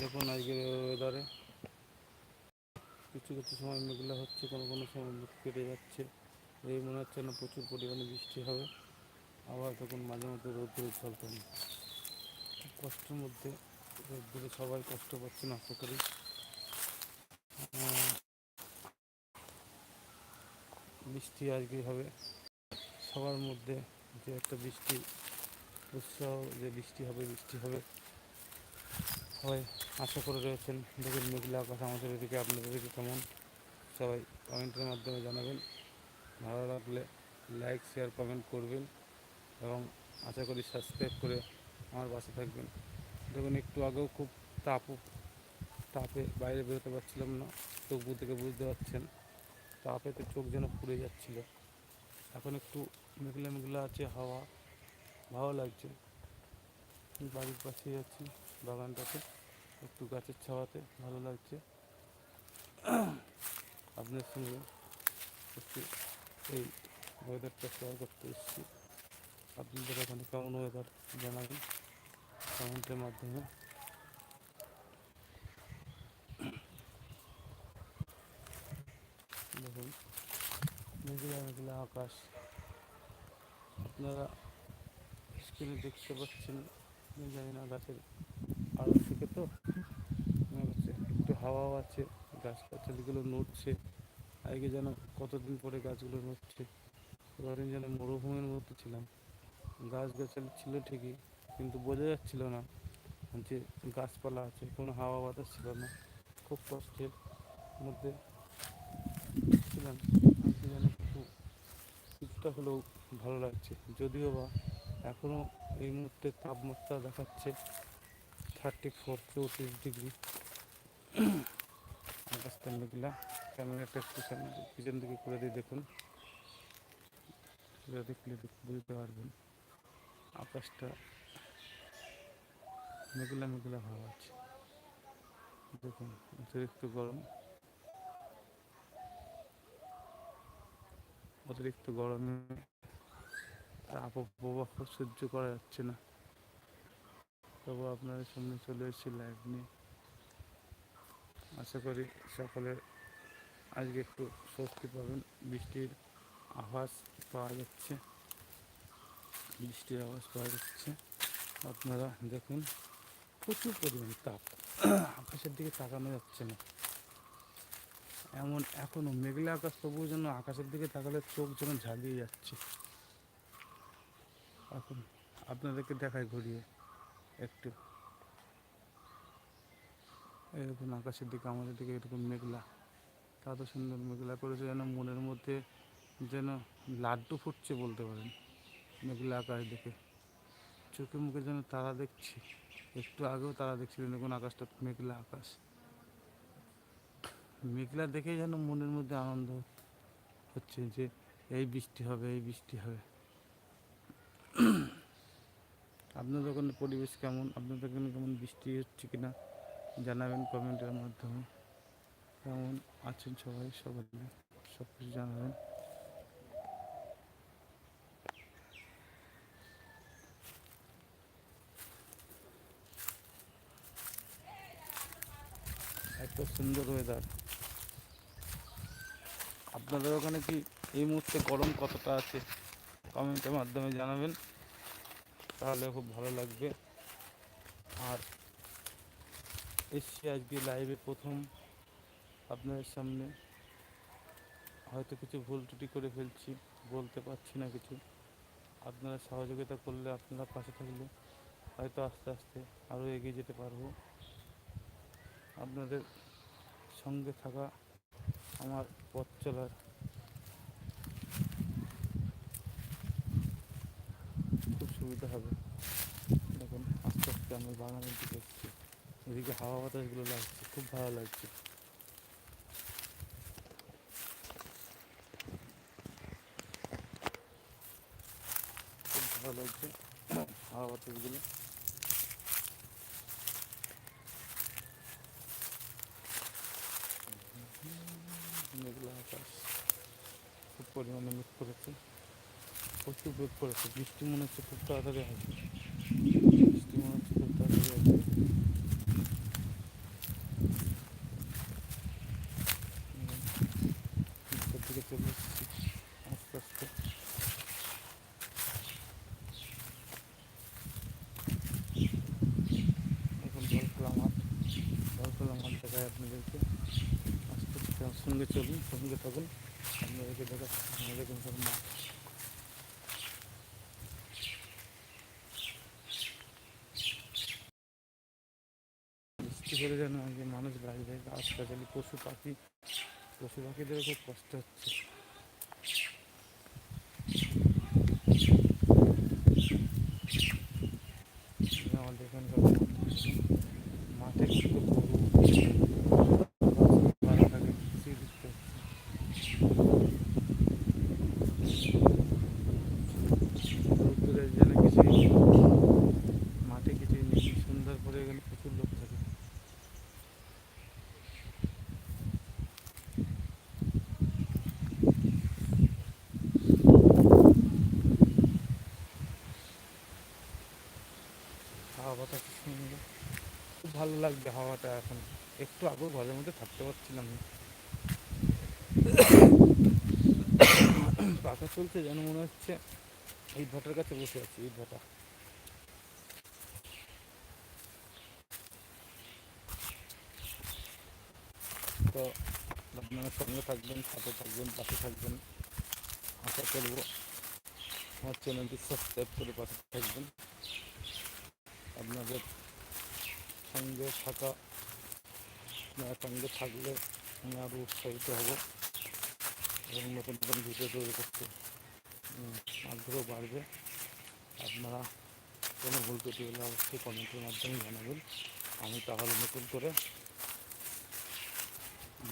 দেখুন আজকের ওয়েদারে কিছু কিছু সময় মেঘলা হচ্ছে, কোনো কোনো সময় মেঘ কেটে যাচ্ছে। এই মনে হচ্ছে না প্রচুর পরিমাণে বৃষ্টি হবে। আবার তখন মাঝে মধ্যে রোদ্দুরে চলতে নেই খুব কষ্টের মধ্যে রোদ্দুরে সবাই কষ্ট পাচ্ছে না, আশা করি। বৃষ্টি আজকে হবে। সবার মধ্যে যে একটা বৃষ্টি, উৎসাহ যে বৃষ্টি হবে বৃষ্টি হবে। সবাই আশা করে রয়েছেন, দেখুন মেঘলা আকাশ আমাদের এদিকে, আপনাদের এদিকে কেমন? সবাই কমেন্টের মাধ্যমে জানাবেন। ভালো লাগলে লাইক শেয়ার কমেন্ট করবেন এবং আশা করি সাবস্ক্রাইব করে আমার বাসে থাকবেন। দেখুন, একটু আগেও খুব তাপ, তাপে বাইরে বেরোতে পারছিলাম না তবু থেকে বুঝতে পারছেন। তাপে তো চোখ যেন পুড়ে যাচ্ছিল। এখন একটু মেঘলা মেঘলা আছে, হাওয়া, ভালো লাগছে। বাড়ির পাশেই আছি। বাগানটাতে, একটু গাছের ছাওয়াতে ভালো লাগছে। আপনার সঙ্গে একটু এই ওয়েদারটা শেয়ার করতে এসেছি। আপনাদের এখানে কেমন ওয়েদার জানাবেন? কমেন্টের মাধ্যমে। দেখুন, মেঘলা মেঘলা আকাশ। আপনারা স্ক্রিনে দেখতে পাচ্ছেন জানি না গাছের আড়াল থেকে তো? হচ্ছে একটু হাওয়াও আছে গাছগাছালিগুলো নড়ছে, আগে যেন কতদিন পরে গাছগুলো নড়ছে ধরেন যেন মরুভূমির মধ্যে ছিলাম। গাছগাছালি ছিল ঠিকই, কিন্তু বোঝা যাচ্ছিল না যে গাছপালা আছে কোনো হাওয়া বাতাস ছিল না। খুব কষ্টের মধ্যে ছিলাম। যেন একটু কিছুটা হলেও ভালো লাগছে, যদিও বা এখনও এই মুহূর্তে তাপমাত্রা দেখাচ্ছে। থার্টি ফোর চৌত্রিশ ডিগ্রি আকাশটা মেঘলা ক্যামেরাটা পিছন দিকে করে দিয়ে দেখুন দেখলে দেখ- বুঝতে পারবেন আকাশটা মেঘলা মেঘলা ভাব আছে দেখুন অতিরিক্ত গরম অতিরিক্ত গরমে তাপ সহ্য করা যাচ্ছে না তবু আপনাদের সামনে চলে এসেছি লাইভ নিয়ে। আশা করি সকলে আজকে একটু স্বস্তি পাবেন। বৃষ্টির আভাস পাওয়া যাচ্ছে। বৃষ্টির আভাস পাওয়া যাচ্ছে। আপনারা দেখুন, প্রচুর পরিমাণে তাপ। আকাশের দিকে তাকানো যাচ্ছে না। এমন এখনও মেঘলা আকাশ, তবুও যেন আকাশের দিকে তাকালে চোখ যেন ঝালিয়ে যাচ্ছে। এখন আপনাদেরকে দেখায় ঘুরিয়ে। একটু। এরকম আকাশের দিকে, আমাদের দিকে এরকম মেঘলা তা সুন্দর মেঘলা করেছে যেন মনের মধ্যে যেন লাড্ডু ফুটছে বলতে পারেন, মেঘলা আকাশ দেখে চোখে মুখে যেন তারা দেখছি, একটু আগেও তারা দেখছিলেন দেখুন, আকাশটা মেঘলা আকাশ। মেঘলা দেখেই যেন মনের মধ্যে আনন্দ হচ্ছে যে, এই বৃষ্টি হবে, এই বৃষ্টি হবে। আপনাদের ওখানে পরিবেশ কেমন? আপনাদের ওখানে কেমন বৃষ্টি হচ্ছে কিনা? জানাবেন কমেন্টের মাধ্যমে। কেমন আছেন সবাই? সবাই সব কিছু জানাবেন। এত সুন্দর ওয়েদার আপনাদের ওখানে কি এই মুহূর্তে গরম কতটা আছে? কমেন্টের মাধ্যমে জানাবেন। তাহলে খুব ভালো লাগবে। আর এসছি আজকে লাইভে প্রথম আপনাদের সামনে। হয়তো কিছু ভুল ত্রুটি করে ফেলছি, বলতে পারছি না কিছু। আপনারা সহযোগিতা করলে আপনারা পাশে থাকলে হয়তো আস্তে আস্তে আরও এগিয়ে যেতে পারব। আপনাদের সঙ্গে থাকা আমার পথ চলার খুব সুবিধা হবে। দেখুন, আস্তে আস্তে আমি বাগানের দিকে এসেছি। এদিকে হাওয়া বাতাসগুলো লাগছে, খুব ভালো লাগছে। খুব ভালো লাগছে হাওয়া বাতাসগুলো। মেঘলা আকাশ, খুব পরিমাণে মেঘ করেছে। প্রচুর বেগ করেছে। বৃষ্টি মনে হচ্ছে খুব তাড়াতাড়ি আসবে। বৃষ্টি মনে হচ্ছে খুব তাড়াতাড়ি আসবে। আস্তে আস্তে। এখন জলকলা মাঠ জলকলা মাঠ আপনাদেরকে। আস্তে আস্তে সঙ্গে চলুন, সঙ্গে থাকুন। আপনাদেরকে দেখা আমাদের মাছ বৃষ্টি করে যেন আগে মানুষ বাড়িতে গাছগাছালি পশু পাখি পশু পাখিদেরও খুব কষ্ট হচ্ছে এই আমাদের এখানকার মাঠ। মাঠে কিন্তু গরু পাড়া থাকে কিছুই দেখতে পাচ্ছি না। রোদ্দুরের যেন কিছুই নেই। মাঠে কিছুই নেই সুন্দর করে এখানে প্রচুর লোক থাকে হাওয়া বাতাস সুন্দর খুব ভালো লাগবে হাওয়াটা এখন। একটু আগেও ঘরের মধ্যে থাকতে পারছিলাম না। পাখা চলছে যেন মনে হচ্ছে ইট ভাটার কাছে বসে আছি ইট ভাটা। তো আপনারা সঙ্গে থাকবেন, সাথে থাকবেন, পাশে থাকবেন। আশা করব আমার চ্যানেলটি সাবস্ক্রাইব করে পাশে থাকবেন। আপনাদের সঙ্গে থাকা, আপনার সঙ্গে থাকলে আমি আরও উৎসাহিত হব এবং নতুন নতুন ভিডিও তৈরি করতে আগ্রহ বাড়বে। আপনারা কোনো ভুল ত্রুটি হলে অবশ্যই কমেন্টের মাধ্যমে জানাবেন। আমি তাহলে নতুন করে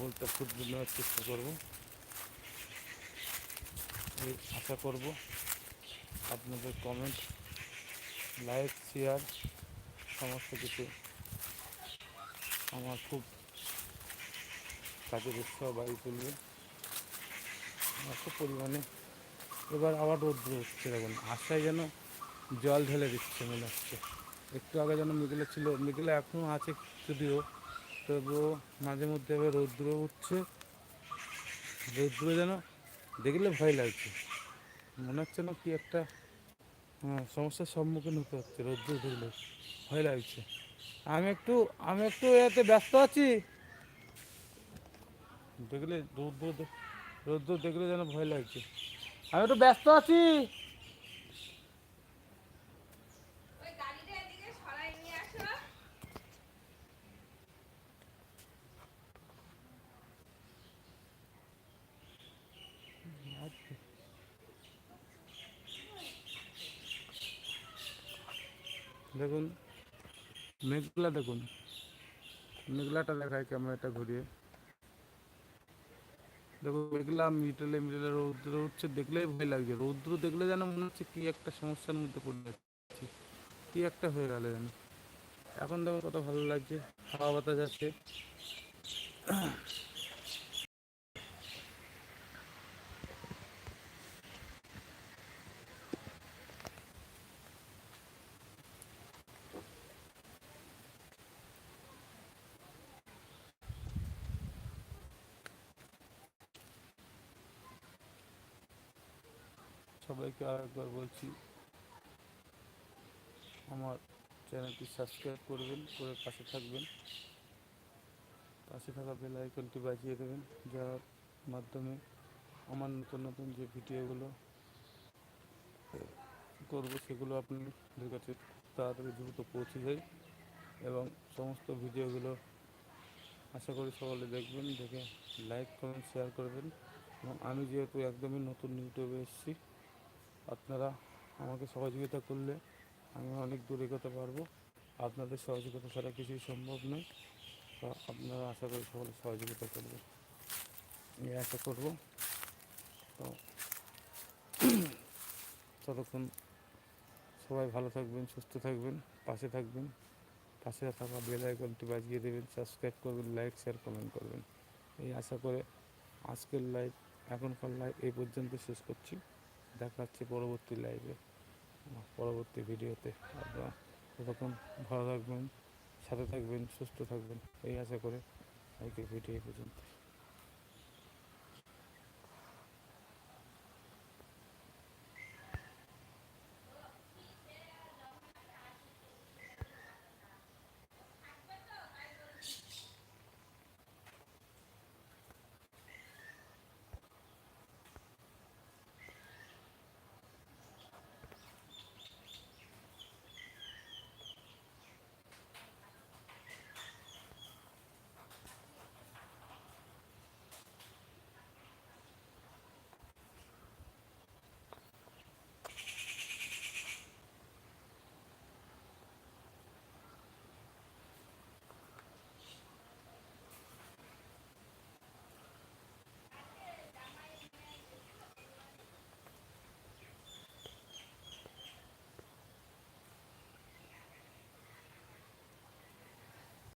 বলতে শুধরানোর চেষ্টা করব। এই আশা করব আপনাদের কমেন্ট লাইক শেয়ার সমস্ত কিছু আমার খুব কাজের উৎসাহ বাড়ি তুলবে। এত পরিমাণে এবার আবার রোদ্র হচ্ছে দেখুন, আশায় যেন জল ঢেলে দিচ্ছে মনে হচ্ছে। একটু আগে যেন মেঘলা ছিল, মেঘলা এখনও আছে যদিও, তবুও মাঝে মধ্যে আবার রৌদ্র উঠছে। রৌদ্র যেন দেখলে ভয় লাগছে। মনে হচ্ছে না কি একটা হ্যাঁ, সমস্যার সম্মুখীন হতে হচ্ছে রোদ্র ধরলে। ভয় লাগছে। আমি একটু আমি একটু এতে ব্যস্ত আছি। দেখলে রোদ্র রোদ্র দেখলে যেন ভয় লাগছে। আমি একটু ব্যস্ত আছি। দেখুন, মেঘলা দেখুন। মেঘলাটা দেখায় ক্যামেরাটা ঘুরিয়ে। দেখুন, মেঘলা, মিটলে মিটলে রৌদ্র উঠছে, দেখলেই ভয় লাগছে। রৌদ্র দেখলে যেন মনে হচ্ছে কি একটা সমস্যার মধ্যে পড়ে যাচ্ছি। কি একটা হয়ে গেল যেন। এখন দেখুন কত ভালো লাগছে। হাওয়া বাতাস আছে সবাইকে আর একবার বলছি, আমার চ্যানেলটি সাবস্ক্রাইব করবেন, করে পাশে থাকবেন। পাশে থাকা বেল আইকনটি বাজিয়ে দেবেন, যার মাধ্যমে আমার নতুন নতুন যে ভিডিওগুলো করব, সেগুলো আপনাদের কাছে তাড়াতাড়ি দ্রুত পৌঁছে যায় এবং সমস্ত ভিডিওগুলো আশা করি সকলে দেখবেন, দেখে লাইক কমেন্ট শেয়ার করবেন। এবং আমি যেহেতু একদমই নতুন ইউটিউবে এসেছি আপনারা আমাকে সহযোগিতা করলে আমি অনেক দূর এগোতে পারব। আপনাদের সহযোগিতা ছাড়া কিছুই সম্ভব নয়। তা আপনারা আশা করি সকলে সহযোগিতা করবেন এই আশা করব। তো ততক্ষণ সবাই ভালো থাকবেন, সুস্থ থাকবেন, পাশে থাকবেন। পাশে থাকা বেল আইকনটি বাজিয়ে দেবেন সাবস্ক্রাইব করবেন লাইক শেয়ার কমেন্ট করবেন। এই আশা করে আজকের লাইভ এখনকার লাইভ এই পর্যন্ত শেষ করছি। দেখা হচ্ছে পরবর্তী লাইভে পরবর্তী ভিডিওতে আপনারা ততক্ষণ ভালো থাকবেন, সাথে থাকবেন, সুস্থ থাকবেন, এই আশা করে আজকের ভিডিও পর্যন্ত।